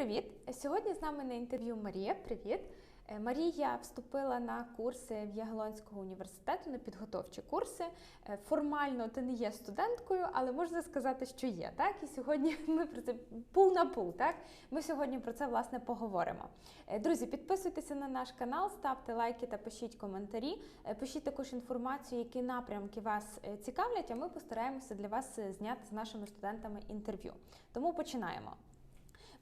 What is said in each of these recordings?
привіт! Сьогодні з нами на інтерв'ю Марія. Привіт! Е, Марія вступила на курси в Ягелонського університету на підготовчі курси. Е, Формально ти не є студенткою, але можна сказати, що є. Так, і сьогодні ми про це пул на пул. Так, ми сьогодні про це власне поговоримо. Е, Друзі, підписуйтеся на наш канал, ставте лайки та пишіть коментарі. Пишіть також інформацію, які напрямки вас цікавлять. А ми постараємося для вас зняти з нашими студентами інтерв'ю. Тому починаємо.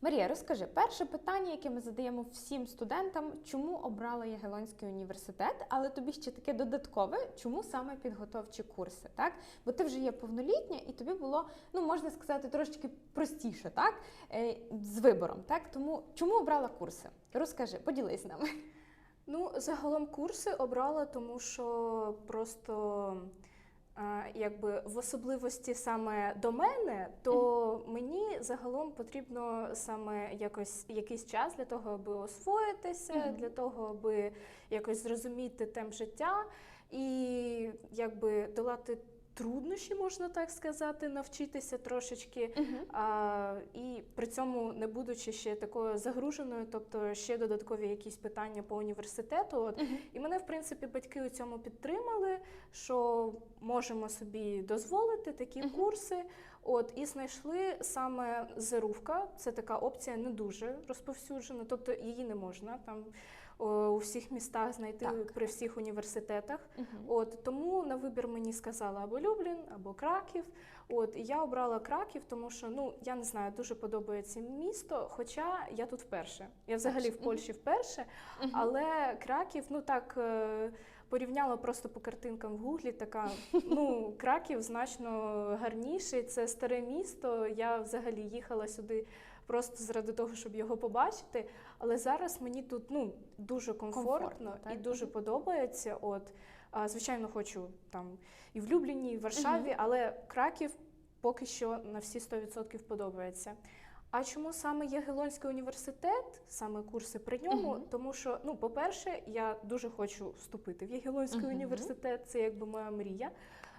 Марія, розкажи, перше питання, яке ми задаємо всім студентам, чому обрала Ягелонський університет, але тобі ще таке додаткове, чому саме підготовчі курси, так? Бо ти вже є повнолітня, і тобі було, ну можна сказати, трошечки простіше, так? Е, з вибором, так? Тому чому обрала курси? Розкажи, поділись з нами. Ну, загалом курси обрала, тому що просто якби в особливості саме до мене, то мені загалом потрібно саме якось якийсь час для того, аби освоїтися, Мгм. для того, аби якось зрозуміти темп життя і якби долати. Труднощі, можна так сказати, навчитися трошечки, а, і при цьому не будучи ще такою загруженою, тобто ще додаткові якісь питання по університету. От. І мене, в принципі, батьки у цьому підтримали, що можемо собі дозволити такі курси. От, і знайшли саме Зерувка. Це така опція не дуже розповсюджена, тобто її не можна там у всіх містах знайти Так. при всіх університетах. От тому на вибір мені сказала або Люблін, або Краків. От і я обрала Краків, тому що ну я не знаю, дуже подобається місто. Хоча я тут вперше. Я взагалі в Польщі вперше, але Краків, ну так е, порівняла просто по картинкам в гуглі. Така ну Краків значно гарніший. Це старе місто. Я взагалі їхала сюди просто заради того, щоб його побачити. Але зараз мені тут ну дуже комфортно, Комфортно, так? і дуже подобається. От звичайно, хочу там і в Любліні, і в Варшаві, але Краків поки що на всі 100% подобається. А чому саме Ягелонський університет, саме курси при ньому? Мгм. Тому що, ну, по-перше, я дуже хочу вступити в Ягелонський Мгм. університет, це якби моя мрія.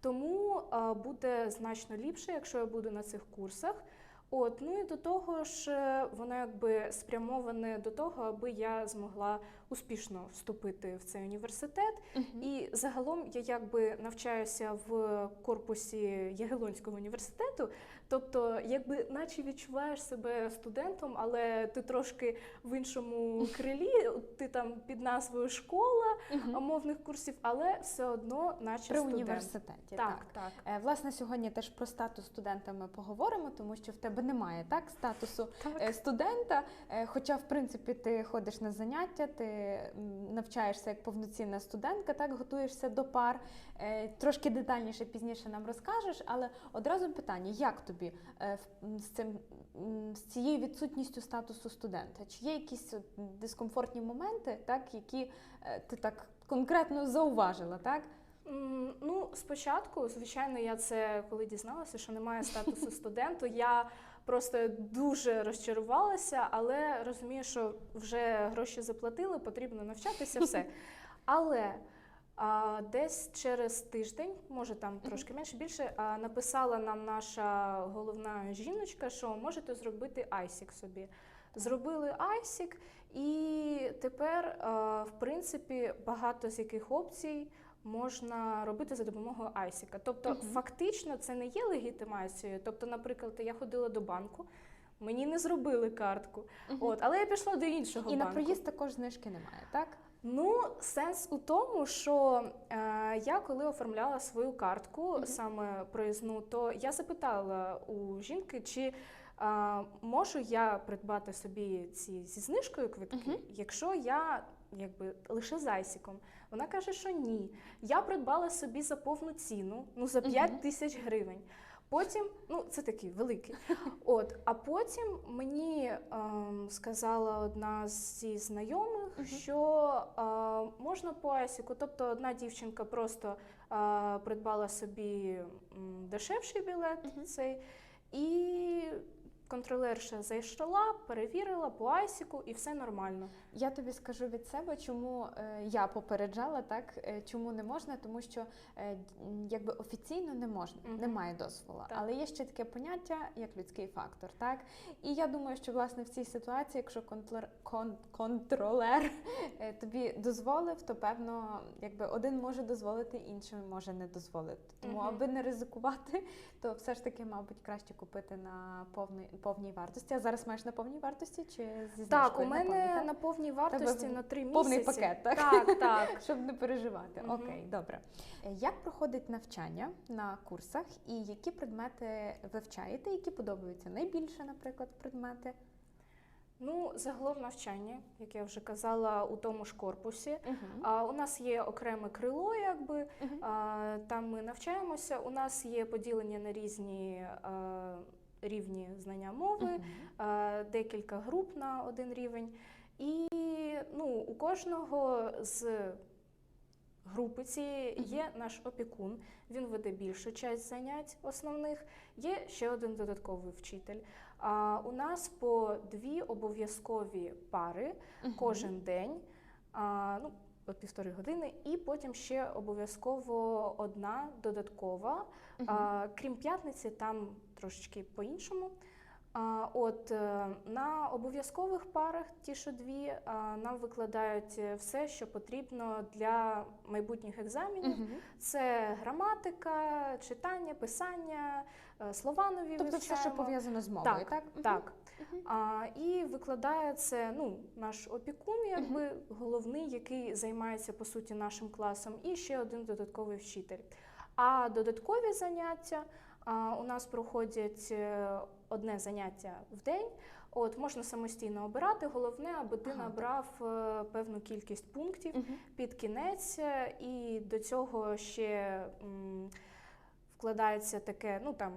Тому а, буде значно ліпше, якщо я буду на цих курсах. От, ну і до того ж, е, воно якби спрямоване до того, аби я змогла успішно вступити в цей університет. І загалом я якби навчаюся в корпусі Ягелонського університету, тобто, якби наче відчуваєш себе студентом, але ти трошки в іншому крилі, ти там під назвою школа мовних курсів, але все одно, наче При студент. університеті. Так, так. Е, Власне, сьогодні теж про статус студента ми поговоримо, тому що в тебе немає так статусу Так. е, студента. е, Хоча, в принципі, ти ходиш на заняття, ти навчаєшся як повноцінна студентка, так готуєшся до пар. Е, Трошки детальніше пізніше нам розкажеш, але одразу питання: як тобі е, з цим з цією відсутністю статусу студента? Чи є якісь дискомфортні моменти, так які е, ти так конкретно зауважила, так? Ну, спочатку, звичайно, я це коли дізналася, що немає статусу студенту, я просто дуже розчарувалася, але розумію, що вже гроші заплатили, потрібно навчатися, все. Але а, десь через тиждень, може там трошки менше більше, написала нам наша головна жіночка, що можете зробити айсік собі. Зробили айсік, і тепер, в принципі, багато з яких опцій можна робити за допомогою айсіка. Тобто, фактично, це не є легітимацією. Тобто, наприклад, я ходила до банку. Мені не зробили картку, от, але я пішла до іншого І на банку. проїзд також знижки немає, так? Ну, сенс у тому, що е, я коли оформляла свою картку, саме проїзну, то я запитала у жінки, чи е, можу я придбати собі ці зі знижкою квитки, якщо я якби лише з айсіком. Вона каже, що ні. Я придбала собі за повну ціну, ну за 5 тисяч гривень. Потім, ну це такий великий. От, а потім мені ем, сказала одна зі знайомих, що е, можна по айсіку. Тобто одна дівчинка просто е, придбала собі дешевший білет цей, і контролерша зайшла, перевірила по айсіку і все нормально. Я тобі скажу від себе, чому е, я попереджала, так е, чому не можна, тому що е, якби офіційно не можна, Мгм. немає дозволу. Так. Але є ще таке поняття, як людський фактор. Так і я думаю, що власне в цій ситуації, якщо контролер, кон, контролер тобі дозволив, то певно, якби один може дозволити, інший може не дозволити. Тому, Мгм. аби не ризикувати, то все ж таки, мабуть, краще купити на повний повній вартості. А зараз маєш на повній вартості чи зі Так, у на мене так? на повній вартості на три місяці. повний пакет, так? Так, так. Щоб не переживати. Мгм. Окей, добре. Як проходить навчання на курсах і які предмети вивчаєте, які подобаються найбільше, наприклад, предмети? Ну, загалом навчання, як я вже казала, у тому ж корпусі. Угу. А, у нас є окреме крило, якби Мгм. а, там ми навчаємося. У нас є поділення на різні а, рівні знання мови, а, декілька груп на один рівень. І ну, у кожного з групи цієї є наш опікун. Він веде більшу часть занять основних. Є ще один додатковий вчитель. А у нас по дві обов'язкові пари кожен день, а, ну, півтори години, і потім ще обов'язково одна додаткова. А, крім п'ятниці, там трошечки по-іншому. От е, на обов'язкових парах, ті, що дві, нам викладають е, все, що потрібно для майбутніх екзаменів. Це граматика, читання, писання, е, слова нові Тобто все, що пов'язано з мовою, так? Мгм. Так. Мгм. А, і викладає це ну, наш опікун, якби головний, який займається по суті нашим класом, і ще один додатковий вчитель. А додаткові заняття у нас проходять е, одне заняття в день. От можна самостійно обирати. Головне, аби ти Ага, набрав е, певну кількість пунктів угу. під кінець, е, і до цього ще м, вкладається таке, ну там.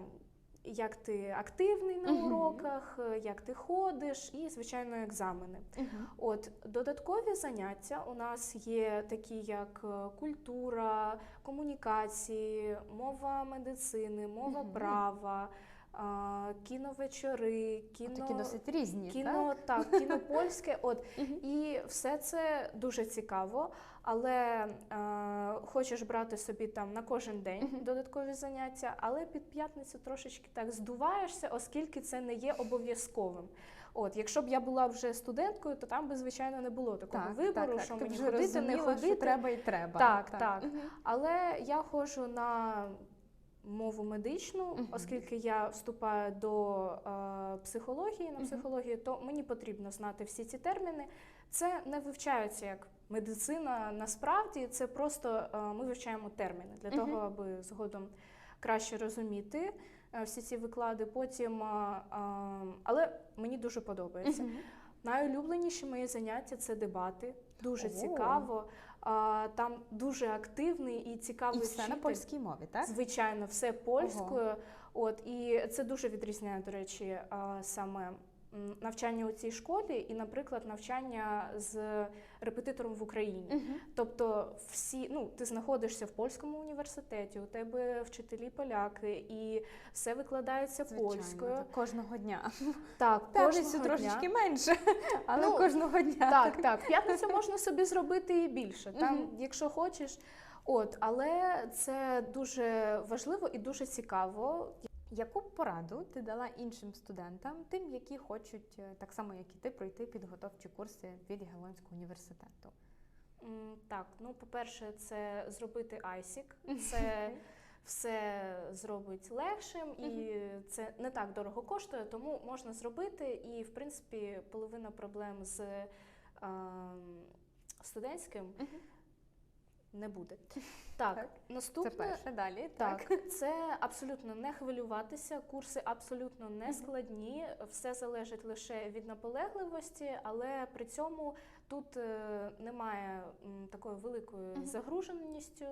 Як ти активний на Мгм. уроках, е, як ти ходиш, і звичайно екзамени. Мгм. От додаткові заняття у нас є такі, як е, культура, комунікації, мова медицини, мова Мгм. права, кіновечори, кіно, Такі досить різні, кіно, так? так, кіно польське. От і все це дуже цікаво, але е, хочеш брати собі там на кожен день додаткові заняття, але під п'ятницю трошечки так здуваєшся, оскільки це не є обов'язковим. От, якщо б я була вже студенткою, то там би звичайно не було такого Так, вибору, так, так. що Ти мені ходити, не ходити. що треба і треба. Так, так. Мгм. Але я ходжу на мову медичну, оскільки я вступаю до е, психології на Мгм. психологію, то мені потрібно знати всі ці терміни. Це не вивчається як медицина. Насправді це просто е, ми вивчаємо терміни для того, аби згодом краще розуміти е, всі ці виклади. Потім, е, але мені дуже подобається. Найулюбленіші мої заняття це дебати. Дуже О. цікаво. Там дуже активний і цікавий І все на польській мові, так? Звичайно, все польською. От і це дуже відрізняє, до речі, саме навчання у цій школі, і, наприклад, навчання з репетитором в Україні. Мгм. Тобто, всі, ну, ти знаходишся в польському університеті, у тебе вчителі поляки, і все викладається Звичайно, польською. так, кожного дня. Так, П'ятницю кожного трошечки менше, але Ну, кожного дня. Так, так. П'ятницю можна собі зробити і більше, там, Мгм. якщо хочеш. От, але це дуже важливо і дуже цікаво. Яку б пораду ти дала іншим студентам, тим, які хочуть е, так само, як і ти, пройти підготовчі курси від Яглонського університету? Так, ну по-перше, це зробити айсік. Це все зробить легшим, і це не так дорого коштує, тому можна зробити. І, в принципі, половина проблем з ем, студентським. Не буде. Так, Так. наступне Це перше, далі. Так, це абсолютно не хвилюватися. Курси абсолютно не складні. Все залежить лише від наполегливості, але при цьому тут е, немає такої великої загруженістю.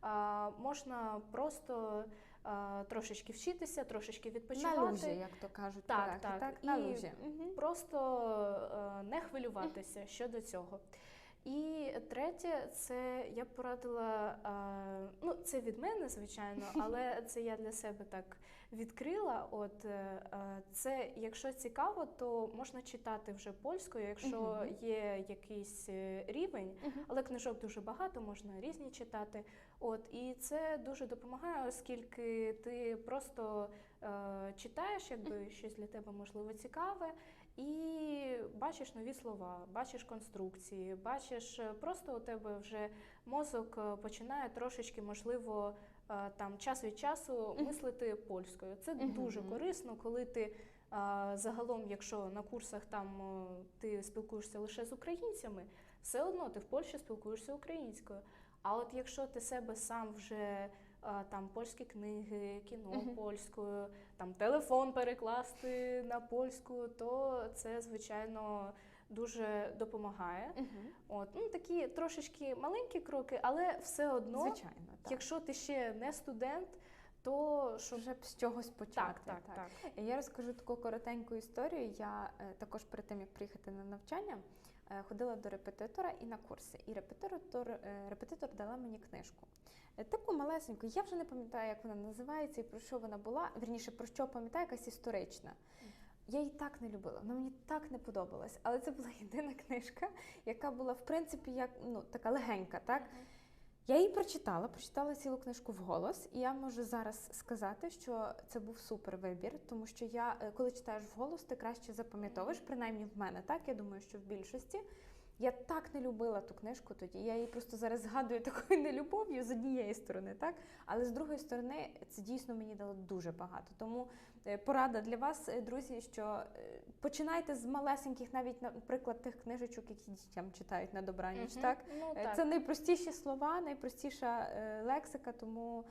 А, можна просто а, трошечки вчитися, трошечки відпочивати. На лузі, як то кажуть. Так, поляки, так. так на лузі. Просто е, не хвилюватися щодо цього. І третє, це я б порадила, ну це від мене, звичайно, але це я для себе так відкрила. От е, це, якщо цікаво, то можна читати вже польською, якщо є якийсь е, рівень, але книжок дуже багато, можна різні читати. От і це дуже допомагає, оскільки ти просто е, читаєш, якби щось для тебе можливо цікаве, і бачиш нові слова, бачиш конструкції, бачиш е, просто у тебе вже мозок е, починає трошечки, можливо, е, там час від часу мислити польською. Це дуже корисно, коли ти. Загалом, якщо на курсах там ти спілкуєшся лише з українцями, все одно ти в Польщі спілкуєшся українською. А от якщо ти себе сам вже там польські книги, кіно Мгм. польською, там телефон перекласти на польську, то це звичайно дуже допомагає. Мгм. От ну такі трошечки маленькі кроки, але все одно, Звичайно, так. якщо ти ще не студент, то щоб Щоб з чогось почати. так, так, так. Я розкажу таку коротеньку історію. Я е, також перед тим, як приїхати на навчання, е, ходила до репетитора і на курси. І репетитор, е, репетитор дала мені книжку. Е, Таку малесеньку, я вже не пам'ятаю, як вона називається і про що вона була. Вірніше, про що пам'ятаю, якась історична. Я її так не любила, вона мені так не подобалась. Але це була єдина книжка, яка була, в принципі, як ну, така легенька, так? Я її прочитала, прочитала цілу книжку вголос, і я можу зараз сказати, що це був супер вибір, тому що я, е, коли читаєш вголос, ти краще запам'ятовуєш, принаймні в мене, так я думаю, що в більшості. Я так не любила ту книжку тоді. Я її просто зараз згадую такою нелюбов'ю з однієї сторони, так але з другої сторони це дійсно мені дало дуже багато. Тому е, порада для вас, е, друзі, що е, починайте з малесеньких, навіть наприклад, тих книжечок, які дітям читають на добраніч. Мгм. Так Ну, так. Це найпростіші слова, найпростіша лексика, тому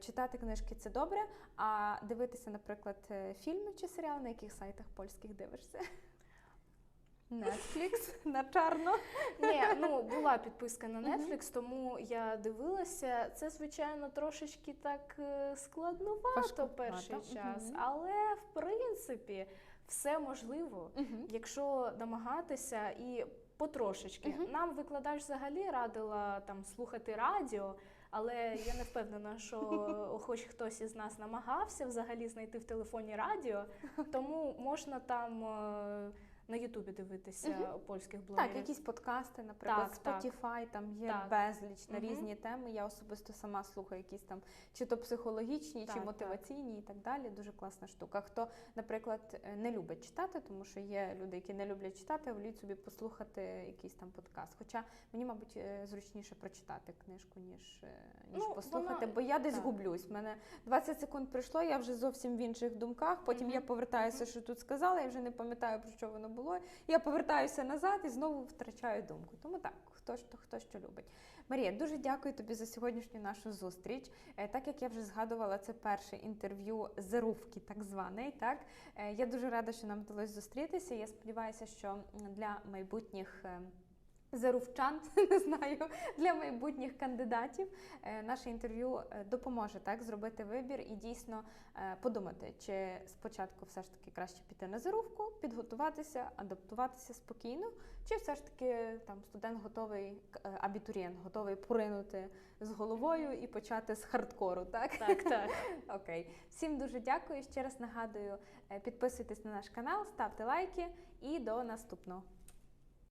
читати книжки це добре. А дивитися, наприклад, фільми чи серіали, на яких сайтах польських дивишся? Netflix, на чарно. Ні, ну була підписка на. Netflix, тому я дивилася. Це, звичайно, трошечки так е, складновато перший час, але в принципі все можливо, якщо намагатися і потрошечки. Нам викладач взагалі радила там слухати радіо. Але я не впевнена, що хоч хтось із нас намагався взагалі знайти в телефоні радіо, тому можна там е, на Ютубі дивитися Мгм. польських блогерів. Так, якісь подкасти, наприклад, Так, так. Spotify, там є Так. безліч на Мгм. різні теми. Я особисто сама слухаю якісь там чи то психологічні, Так, чи так. мотиваційні і так далі. Дуже класна штука. Хто, наприклад, не любить читати, тому що є люди, які не люблять читати, воліють собі послухати якийсь там подкаст. Хоча мені, мабуть, е, зручніше прочитати книжку, ніж, е, ніж Ну, послухати, вона- бо я десь так. гублюсь. У мене 20 секунд пройшло, я вже зовсім в інших думках. Потім я повертаюся, що тут сказала, я вже не пам'ятаю про що воно було. Я повертаюся назад і знову втрачаю думку. Тому так, хто ж хто що любить. Марія, дуже дякую тобі за сьогоднішню нашу зустріч. Е, Так як я вже згадувала, це перше інтерв'ю зарувки, так званий. Так Е, я дуже рада, що нам вдалося зустрітися. Я сподіваюся, що для майбутніх. Зарувчан, не знаю, для майбутніх кандидатів е, наше інтерв'ю е, допоможе так зробити вибір і дійсно е, подумати, чи спочатку все ж таки краще піти на зарубку, підготуватися, адаптуватися спокійно, чи все ж таки там студент готовий, абітурієнт готовий поринути з головою і почати з хардкору. Так, Так, так. окей. Всім дуже дякую. Ще раз нагадую, підписуйтесь на наш канал, ставте лайки і до наступного.